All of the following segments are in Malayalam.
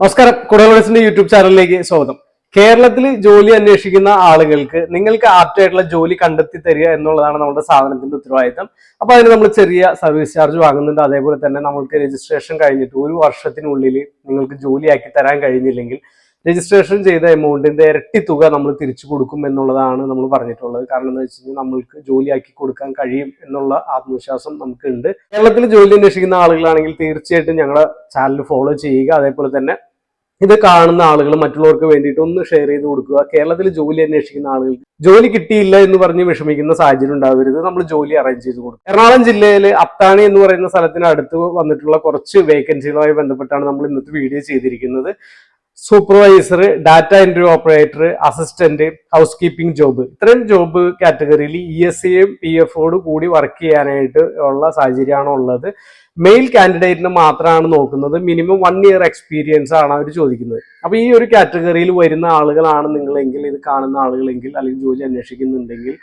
നമസ്കാരം. കുടലോസിന്റെ യൂട്യൂബ് ചാനലിലേക്ക് സ്വാഗതം. കേരളത്തിൽ ജോലി അന്വേഷിക്കുന്ന ആളുകൾക്ക് നിങ്ങൾക്ക് ആപ്റ്റ് ആയിട്ടുള്ള ജോലി കണ്ടെത്തി തരിക എന്നുള്ളതാണ് നമ്മുടെ സാധനത്തിന്റെ ഉത്തരവാദിത്തം. അപ്പൊ അതിന് നമ്മൾ ചെറിയ സർവീസ് ചാർജ് വാങ്ങുന്നുണ്ട്. അതേപോലെ തന്നെ നമ്മൾക്ക് രജിസ്ട്രേഷൻ കഴിഞ്ഞിട്ട് ഒരു വർഷത്തിനുള്ളിൽ നിങ്ങൾക്ക് ജോലിയാക്കി തരാൻ കഴിഞ്ഞില്ലെങ്കിൽ രജിസ്ട്രേഷൻ ചെയ്ത എമൗണ്ടിന്റെ ഇരട്ടി തുക നമ്മൾ തിരിച്ചു കൊടുക്കും എന്നുള്ളതാണ് നമ്മൾ പറഞ്ഞിട്ടുള്ളത്. കാരണം എന്താ വെച്ച് കഴിഞ്ഞാൽ നമ്മൾക്ക് ജോലിയാക്കി കൊടുക്കാൻ കഴിയും എന്നുള്ള ആത്മവിശ്വാസം നമുക്കുണ്ട്. കേരളത്തിൽ ജോലി അന്വേഷിക്കുന്ന ആളുകളാണെങ്കിൽ തീർച്ചയായിട്ടും ഞങ്ങളുടെ ചാനൽ ഫോളോ ചെയ്യുക. അതേപോലെ തന്നെ ഇത് കാണുന്ന ആളുകൾ മറ്റുള്ളവർക്ക് വേണ്ടിയിട്ട് ഒന്ന് ഷെയർ ചെയ്ത് കൊടുക്കുക. കേരളത്തിൽ ജോലി അന്വേഷിക്കുന്ന ആളുകൾ ജോലി കിട്ടിയില്ല എന്ന് പറഞ്ഞ് വിഷമിക്കുന്ന സാഹചര്യം ഉണ്ടാവരുത്. നമ്മൾ ജോലി അറേഞ്ച് ചെയ്ത് കൊടുക്കും. എറണാകുളം ജില്ലയിൽ അത്താണി എന്ന് പറയുന്ന സ്ഥലത്തിന് അടുത്ത് വന്നിട്ടുള്ള കുറച്ച് വേക്കൻസികളുമായി ബന്ധപ്പെട്ടാണ് നമ്മൾ ഇന്നത്തെ വീഡിയോ ചെയ്തിരിക്കുന്നത്. Supervisor data entry operator assistant house keeping job ഇത്രയും ജോബ് കാറ്റഗറിയിൽ ഇ എസ് സിയും പി എഫോട് കൂടി വർക്ക് ചെയ്യാനായിട്ട് ഉള്ള സാഹചര്യമാണ് ഉള്ളത്. മെയിൽ കാൻഡിഡേറ്റിന് മാത്രമാണ് നോക്കുന്നത്. മിനിമം വൺ ഇയർ എക്സ്പീരിയൻസ് ആണ് അവർ ചോദിക്കുന്നത്. അപ്പൊ ഈ ഒരു കാറ്റഗറിയിൽ വരുന്ന ആളുകളാണ് നിങ്ങളെങ്കിൽ ഇത് കാണുന്ന ആളുകളെങ്കിൽ അല്ലെങ്കിൽ ജോലി അന്വേഷിക്കുന്നുണ്ടെങ്കിൽ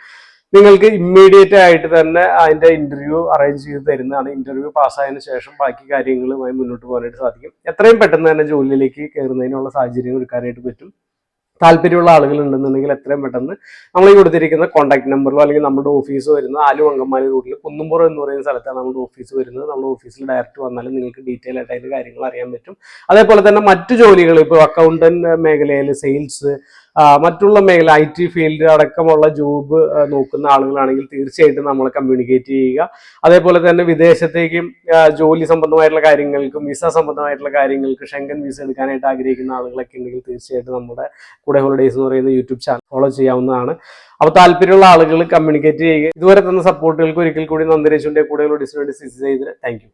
നിങ്ങൾക്ക് ഇമ്മീഡിയറ്റ് ആയിട്ട് തന്നെ അതിന്റെ ഇന്റർവ്യൂ അറേഞ്ച് ചെയ്ത് തരുന്നതാണ്. ഇന്റർവ്യൂ പാസ്സായതിനു ശേഷം ബാക്കി കാര്യങ്ങളുമായി മുന്നോട്ട് പോകാനായിട്ട് സാധിക്കും. എത്രയും പെട്ടെന്ന് തന്നെ ജോലിയിലേക്ക് കയറുന്നതിനുള്ള സാഹചര്യം ഒരുക്കാനായിട്ട് പറ്റും. താല്പര്യമുള്ള ആളുകൾ ഉണ്ടെന്നുണ്ടെങ്കിൽ എത്രയും പെട്ടെന്ന് നമ്മൾ ഈ കൊടുത്തിരിക്കുന്ന കോൺടാക്ട് നമ്പറിലോ അല്ലെങ്കിൽ നമ്മുടെ ഓഫീസ് വരുന്ന ആലു അങ്കമാലി റൂട്ടിൽ കുന്നുംപുറം എന്ന് പറയുന്ന സ്ഥലത്താണ് നമ്മുടെ ഓഫീസ് വരുന്നത്. നമ്മുടെ ഓഫീസിൽ ഡയറക്റ്റ് വന്നാലും നിങ്ങൾക്ക് ഡീറ്റെയിൽ ആയിട്ട് കാര്യങ്ങൾ അറിയാൻ പറ്റും. അതേപോലെ തന്നെ മറ്റു ജോലികൾ ഇപ്പോൾ അക്കൗണ്ടന്റ് മേഖലയിൽ സെയിൽസ് മറ്റുള്ള മേഖല ഐ ടി ഫീൽഡ് അടക്കമുള്ള ജോബ് നോക്കുന്ന ആളുകളാണെങ്കിൽ തീർച്ചയായിട്ടും നമ്മൾ കമ്മ്യൂണിക്കേറ്റ് ചെയ്യുക. അതേപോലെ തന്നെ വിദേശത്തേക്കും ജോലി സംബന്ധമായിട്ടുള്ള കാര്യങ്ങൾക്കും വിസ സംബന്ധമായിട്ടുള്ള കാര്യങ്ങൾക്ക് ഷെങ്കൻ വിസ എടുക്കാനായിട്ട് ആഗ്രഹിക്കുന്ന ആളുകളൊക്കെ ഉണ്ടെങ്കിൽ തീർച്ചയായിട്ടും നമ്മുടെ കൂടെ ഹോളിഡേയ്സ് എന്ന് പറയുന്ന യൂട്യൂബ് ചാനൽ ഫോളോ ചെയ്യാവുന്നതാണ്. അപ്പോൾ താല്പര്യമുള്ള ആളുകൾ കമ്മ്യൂണിക്കേറ്റ് ചെയ്യുക. ഇതുവരെ തന്ന സപ്പോർട്ടുകൾക്ക് ഒരിക്കൽ കൂടി നന്ദി രേശുവിന്റെ കൂടെ ഡിസിനോട് സിസി ചെയ്ത് താങ്ക്